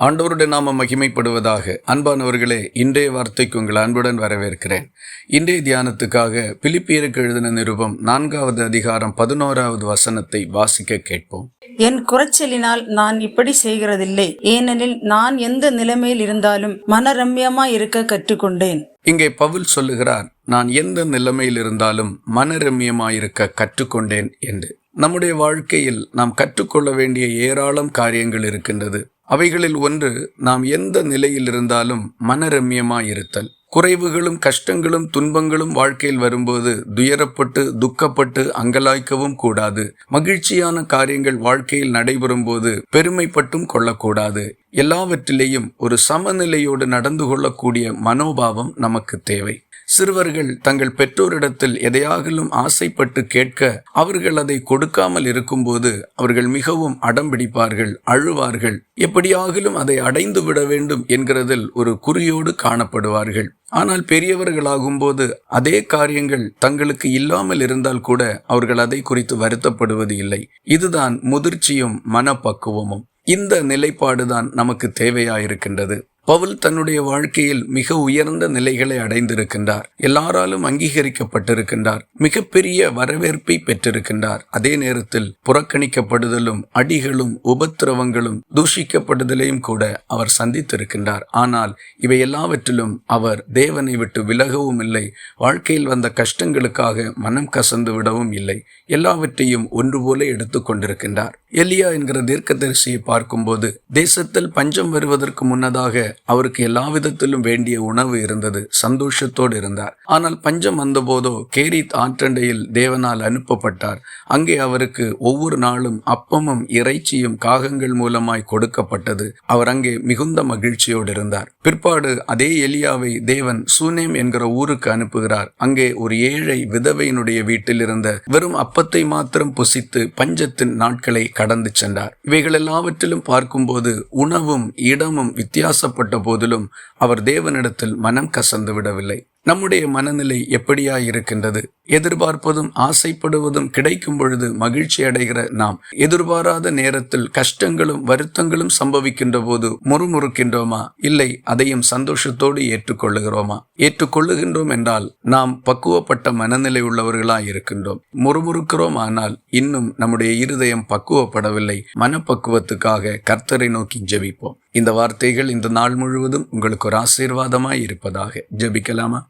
ஆண்டவருடைய நாம மகிமைப்படுவதாக அன்பானவர்களே இன்றைய வார்த்தைக்கு உங்கள் அன்புடன் வரவேற்கிறேன். இன்றைய தியானத்துக்காக பிலிப்பியருக்கு எழுதின நிருபம் நான்காவது அதிகாரம் பதினோராவது வசனத்தை வாசிக்க கேட்போம். என் குறைச்சலினால் நான் இப்படி செய்கிறதில்லை. ஏனெனில் நான் எந்த நிலைமையில் இருந்தாலும் மனரம்யமாய் இருக்க கற்றுக்கொண்டேன். இங்கே பவுல் சொல்லுகிறார் நான் எந்த நிலைமையில் இருந்தாலும் மனரம்யமாயிருக்க கற்றுக்கொண்டேன் என்று. நம்முடைய வாழ்க்கையில் நாம் கற்றுக்கொள்ள வேண்டிய ஏராளம் காரியங்கள் இருக்கின்றது. அவைகளில் ஒன்று நாம் எந்த நிலையில் இருந்தாலும் மனரம்யமாயிருத்தல். குறைவுகளும் கஷ்டங்களும் துன்பங்களும் வாழ்க்கையில் வரும்போது துயரப்பட்டு துக்கப்பட்டு அங்கலாய்க்கவும் கூடாது. மகிழ்ச்சியான காரியங்கள் வாழ்க்கையில் நடைபெறும் போது பெருமைப்பட்டும் கொள்ளக்கூடாது. எல்லாவற்றிலேயும் ஒரு சமநிலையோடு நடந்து கொள்ளக்கூடிய மனோபாவம் நமக்கு தேவை. சிறுவர்கள் தங்கள் பெற்றோரிடத்தில் எதையாகிலும் ஆசைப்பட்டு கேட்க அவர்கள் அதை கொடுக்காமல் இருக்கும்போது அவர்கள் மிகவும் அடம்பிடிப்பார்கள் அழுவார்கள். எப்படியாகிலும் அதை அடைந்து விட வேண்டும் என்கிறதில் ஒரு குறியோடு காணப்படுவார்கள். ஆனால் பெரியவர்களாகும்போது அதே காரியங்கள் தங்களுக்கு இல்லாமல் இருந்தால் கூட அவர்கள் அதை குறித்து வருத்தப்படுவது இல்லை. இதுதான் முதிர்ச்சியும் மனப்பக்குவமும். இந்த நிலைப்பாடுதான் நமக்கு தேவையாயிருக்கின்றது. பவுல் தன்னுடைய வாழ்க்கையில் மிக உயர்ந்த நிலைகளை அடைந்திருக்கின்றார். எல்லாராலும் அங்கீகரிக்கப்பட்டிருக்கின்றார். மிகப்பெரிய வரவேற்பை பெற்றிருக்கின்றார். அதே நேரத்தில் புறக்கணிக்கப்படுதலும் அடிகளும் உபத்திரவங்களும் தூஷிக்கப்படுதலையும் கூட அவர் சந்தித்திருக்கின்றார். ஆனால் இவை எல்லாவற்றிலும் அவர் தேவனை விட்டு விலகவும் இல்லை. வாழ்க்கையில் வந்த கஷ்டங்களுக்காக மனம் கசந்து விடவும் இல்லை. எல்லாவற்றையும் ஒன்று போல எடுத்துக்கொண்டிருக்கின்றார் எலியா என்கிற தீர்க்கதரிசியை பார்க்கும்போது தேசத்தில் பஞ்சம் வருவதற்கு முன்னதாக அவருக்கு எல்லா விதத்திலும் வேண்டிய உணவு இருந்தது. சந்தோஷத்தோடு இருந்தார். ஆனால் பஞ்சம் வந்தபோதோ கேரித் ஆற்றண்டையில் தேவனால் அனுப்பப்பட்டார். அங்கே அவருக்கு ஒவ்வொரு நாளும் அப்பமும் இறைச்சியும் காகங்கள் மூலமாய் கொடுக்கப்பட்டது. அவர் அங்கே மிகுந்த மகிழ்ச்சியோடு இருந்தார். பிற்பாடு அதே எலியாவை தேவன் சூனேம் என்கிற ஊருக்கு அனுப்புகிறார். அங்கே ஒரு ஏழை விதவையினுடைய வீட்டில் இருந்த வெறும் அப்பத்தை மாத்திரம் புசித்து பஞ்சத்தின் நாட்களை கடந்து சென்றார். இவைகள் எல்லாவற்றிலும் பார்க்கும்போது உணவும் இடமும் வித்தியாசப்பட்ட போதிலும் அவர் தேவனிடத்தில் மனம் கசந்து விடவில்லை. நம்முடைய மனநிலை எப்படியா இருக்கின்றது எதிர்பார்ப்பதும் ஆசைப்படுவதும் கிடைக்கும் பொழுது மகிழ்ச்சி அடைகிற நாம் எதிர்பாராத நேரத்தில் கஷ்டங்களும் வருத்தங்களும் சம்பவிக்கின்ற போது முறுமுறுக்கின்றோமா? இல்லை அதையும் சந்தோஷத்தோடு ஏற்றுக்கொள்ளுகிறோமா? ஏற்றுக்கொள்ளுகின்றோம் என்றால் நாம் பக்குவப்பட்ட மனநிலை உள்ளவர்களாய் இருக்கின்றோம் முறுமுறுக்கிறோம் ஆனால் இன்னும் நம்முடைய இருதயம் பக்குவப்படவில்லை. மனப்பக்குவத்துக்காக கர்த்தரை நோக்கி ஜெபிப்போம். இந்த வார்த்தைகள் இந்த நாள் முழுவதும் உங்களுக்கு ஒரு ஆசீர்வாதமாய் இருப்பதாக ஜெபிக்கலாமா?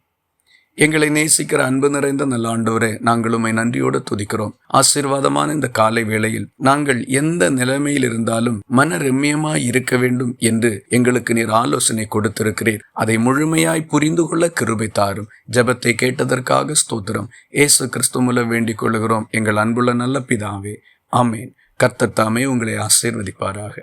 எங்களை நேசிக்கிற அன்பு நிறைந்த நல்ல ஆண்டவரே நாங்கள் உண்மை நன்றியோடு துதிக்கிறோம். ஆசீர்வாதமான இந்த காலை வேளையில் நாங்கள் எந்த நிலைமையில் இருந்தாலும் மன ரம்யமாய் இருக்க வேண்டும் என்று எங்களுக்கு நீர் ஆலோசனை கொடுத்திருக்கிறீர். அதை முழுமையாய் புரிந்து கொள்ள கிருபை தாரும். ஜெபத்தை கேட்டதற்காக ஸ்தோத்திரம். ஏசு கிறிஸ்து மூலம் வேண்டிக் கொள்கிறோம். எங்கள் அன்புள்ள நல்ல பிதாவே ஆமேன். கர்த்தர் தாமே உங்களை ஆசீர்வதிப்பாராக.